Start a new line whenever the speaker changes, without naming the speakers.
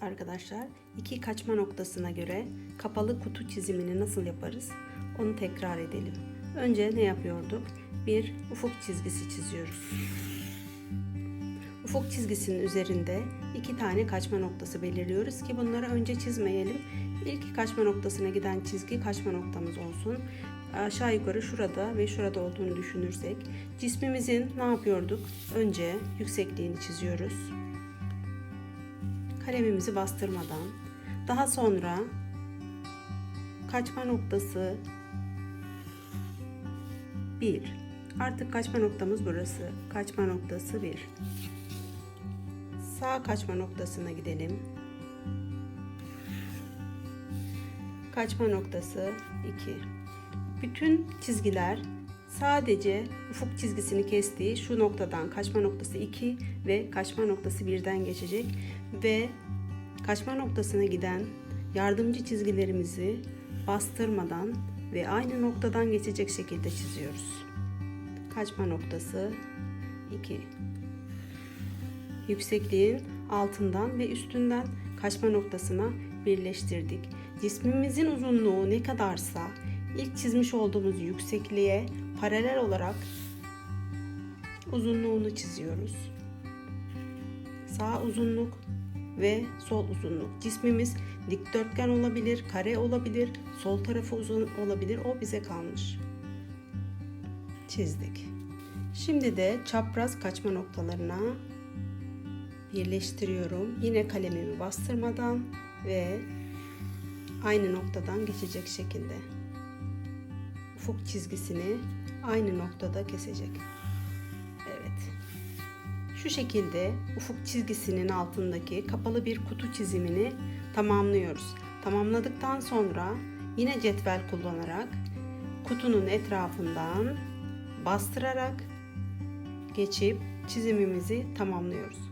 Arkadaşlar iki kaçma noktasına göre kapalı kutu çizimini nasıl yaparız onu tekrar edelim. Önce ne yapıyorduk? Bir ufuk çizgisi çiziyoruz. Ufuk çizgisinin üzerinde iki tane kaçma noktası belirliyoruz ki bunları önce çizmeyelim. İlk kaçma noktasına giden çizgi kaçma noktamız olsun. Aşağı yukarı şurada ve şurada olduğunu düşünürsek cismimizin ne yapıyorduk? Önce yüksekliğini çiziyoruz kalemimizi bastırmadan daha sonra kaçma noktası 1 artık kaçma noktamız burası. Kaçma noktası 1 sağ kaçma noktasına gidelim. Kaçma noktası 2 bütün çizgiler sadece ufuk çizgisini kestiği şu noktadan kaçma noktası 2 ve kaçma noktası 1'den geçecek ve kaçma noktasına giden yardımcı çizgilerimizi bastırmadan ve aynı noktadan geçecek şekilde çiziyoruz. Kaçma noktası 2. Yüksekliğin altından ve üstünden kaçma noktasına birleştirdik. Cismimizin uzunluğu ne kadarsa ilk çizmiş olduğumuz yüksekliğe paralel olarak uzunluğunu çiziyoruz. Sağ uzunluk ve sol uzunluk. Cismimiz dikdörtgen olabilir, kare olabilir, sol tarafı uzun olabilir. O bize kalmış. Çizdik. Şimdi de çapraz kaçma noktalarına birleştiriyorum. Yine kalemimi bastırmadan ve aynı noktadan geçecek şekilde ufuk çizgisini aynı noktada kesecek. Evet. Şu şekilde ufuk çizgisinin altındaki kapalı bir kutu çizimini tamamlıyoruz. Tamamladıktan sonra yine cetvel kullanarak kutunun etrafından bastırarak geçip çizimimizi tamamlıyoruz.